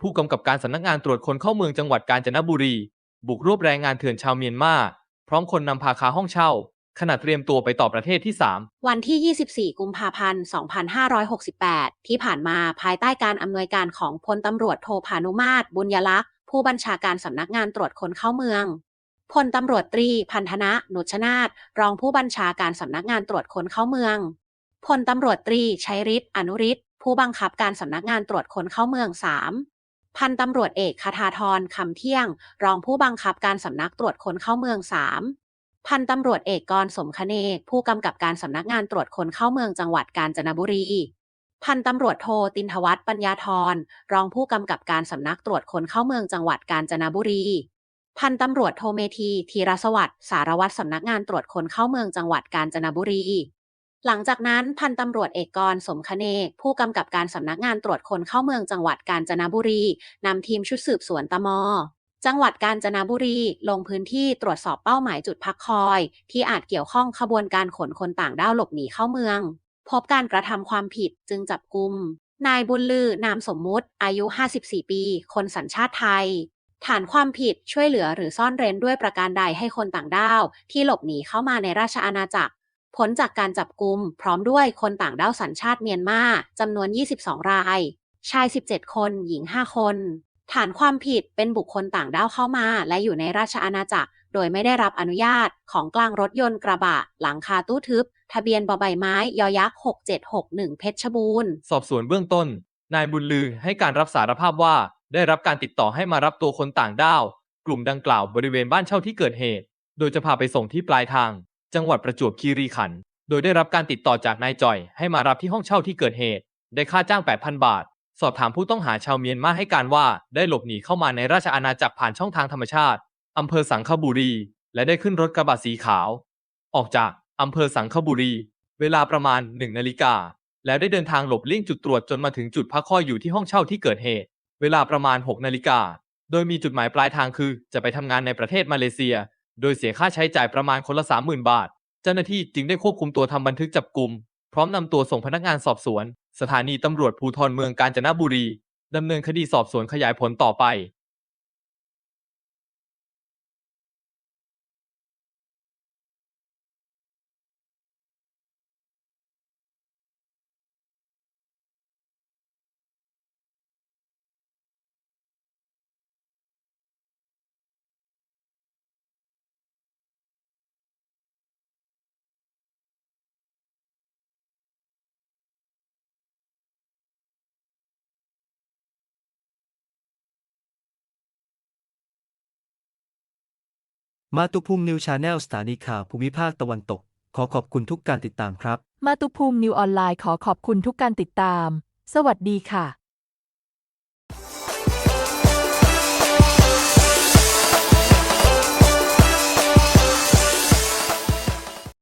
ผู้กำกับการสำนักงานตรวจคนเข้าเมืองจังหวัดกาญจนบุรี บุกรวบแรงงานเถื่อนชาวเมียนมา พร้อมคนนำพาคาห้องเช่า ขณะเตรียมตัวไปต่อประเทศที่ 3 วันที่ 24 กุมภาพันธ์ 2568 ที่ผ่านมาภายใต้การอำนวยการของพลตำรวจโทพานุมาตร บุญยลักษ์ผู้บัญชาการสำนักงานตรวจคนเข้าเมืองพลตำรวจตรีพันธนะนุชนาตรองผู้บัญชาการสำนักงานตรวจคนเข้าเมืองพลตำรวจตรีชัยฤทธิ์อนุฤทธิ์ผู้บังคับการสำนักงานตรวจคนเข้าเมือง 3 พันตำรวจเอกคาทาธรคำเที่ยง รองผู้บังคับการสำนักตรวจคนเข้าเมือง 3 พันตำรวจเอกกรสมคเนกผู้กำกับการสำนักงานตรวจคนเข้าเมืองจังหวัดกาญจนบุรี พันตำรวจโทตินทวัฒน์ปัญญาธรรองผู้กำกับการสำนักตรวจคนเข้าเมืองจังหวัดกาญจนบุรีพันตำรวจโทเมธีธีรสวัสดิ์สารวัตรสำนักงานตรวจคนเข้าเมืองจังหวัดกาญจนบุรี หลังจากนั้นพันตำรวจเอกกรสมคเนก ผู้กำกับการสำนักงานตรวจคนเข้าเมืองจังหวัดกาญจนบุรีนำทีมชุดสืบสวนตมจังหวัดกาญจนบุรีลงพื้นที่ตรวจสอบเป้าหมายจุดพักคอย ที่อาจเกี่ยวข้องขบวนการขนคนต่างด้าวหลบหนีเข้าเมือง พบการกระทำความผิดจึงจับกุม นายบุญลือนามสมมุติ อายุ 54 ปี คนสัญชาติไทย ฐานความผิดช่วยเหลือหรือซ่อนเร้นด้วยประการใดให้คนต่างด้าว ที่หลบหนีเข้ามาในราชอาณาจักร ผลจากการจับกุม พร้อมด้วยคนต่างด้าวสัญชาติเมียนมาจำนวน 22 ราย ชาย 17 คน หญิง 5 คน ฐานความผิดเป็นบุคคลต่างด้าวเข้ามา และอยู่ในราชอาณาจักร โดยไม่ได้รับอนุญาตของกลางรถยนต์กระบะ หลังคาตู้ทึบ ทะเบียนบอใบไม้ ยอยักษ์ 6761 เพชรบูรณ์ สอบสวนเบื้องต้น นายบุญลือให้การรับสารภาพว่า ได้รับการติดต่อให้มารับตัวคนต่างด้าว กลุ่มดังกล่าวบริเวณบ้านเช่าที่เกิดเหตุ โดยจะพาไปส่งที่ปลายทาง จังหวัดประจวบคีรีขันธ์ โดยได้รับการติดต่อจากนายจ่อย ให้มารับที่ห้องเช่าที่เกิดเหตุ ได้ค่าจ้าง 8,000 บาท สอบถามผู้ต้องหาชาวเมียนมาให้การว่าได้หลบหนีเข้ามาในราชอาณาจักรผ่านช่องทางธรรมชาติ อำเภอสังขบุรี และได้ขึ้นรถกระบะสีขาว ออกจากอำเภอสังขบุรี เวลาประมาณ1นาฬิกา แล้วได้เดินทางหลบเลี่ยงจุดตรวจจนมาถึงจุดพักคอยอยู่ที่ห้องเช่าที่เกิดเหตุ เวลาประมาณ6นาฬิกา โดยมีจุดหมายปลายทางคือ จะไปทำงานในประเทศมาเลเซีย โดยเสียค่าใช้จ่ายประมาณคนละ 30,000 บาท เจ้าหน้าที่จึงได้ควบคุมตัวทำบันทึกจับกลุ่ม พร้อมนำตัวส่งพนักงานสอบสวน สถานีตำรวจภูธรเมืองกาญจนบุรีดำเนินคดีสอบสวนขยายผลต่อไป มาตุภูมินิวชาแนลสถานีข่าวภูมิภาคตะวันตก ขอขอบคุณทุกการติดตามครับ มาตุภูมินิวออนไลน์ขอขอบคุณทุกการติดตาม สวัสดีค่ะ